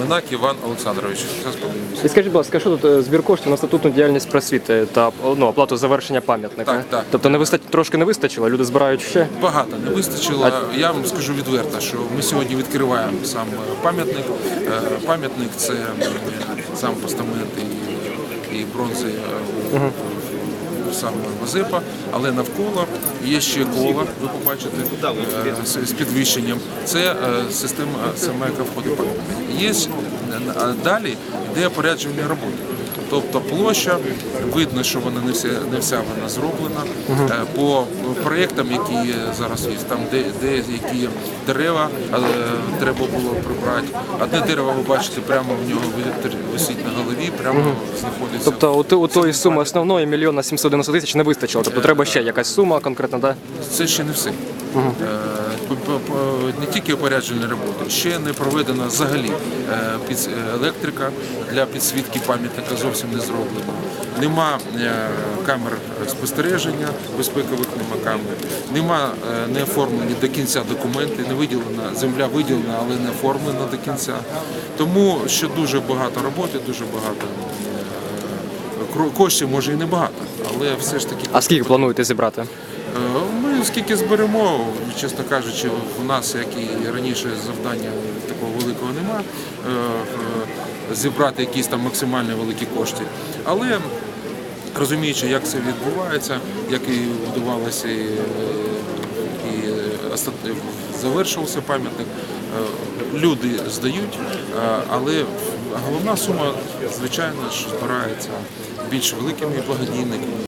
Минак Іван Олександрович. Скажіть, будь ласка, що тут е, збір коштів на статутну діяльність просвіти та ну, оплату завершення пам'ятника? Так, так. Тобто не вистач... трошки не вистачило, люди збирають ще. Багато не вистачило. Я вам скажу відверто, що ми сьогодні відкриваємо сам е, пам'ятник. Е, Пам'ятник це сам постамент і, і бронзи е, у саме Мазепа, але навколо є ще кола, ви побачите, е, з- підвищенням. Це е, система входить в. Є е, далі йде поряджування роботи. Тобто площа, видно, що вона не вся, не вся вона зроблена. Е, По проєктам, які зараз є, там де, де які дерева е, треба було прибрати. Одне дерево ви бачите, прямо в нього ви- висить на голові, прямо знаходиться. Тобто у, у тої суми основної мільйона 790 тисяч не вистачило. Тобто треба ще якась сума конкретна, да? Це ще не все. Е, Не тільки опоряджені роботи, ще не проведена взагалі е, електрика для підсвітки пам'ятника зовсім не зроблена. Нема е, камер спостереження, безпекових нема камер. Нема е, не оформлені до кінця документи, не виділена, земля виділена, але не оформлена до кінця. Тому ще дуже багато роботи, дуже багато е, коштів може і не багато, але все ж таки А скільки плануєте зібрати? Ми скільки зберемо, чесно кажучи, у нас, як і раніше, завдання такого великого нема е, зібрати якісь там максимально великі кошти. Але розуміючи, як це відбувається, як і будувалося і, і завершився пам'ятник, е, люди здають, е, але головна сума, звичайно ж, збирається більш великими благодійниками.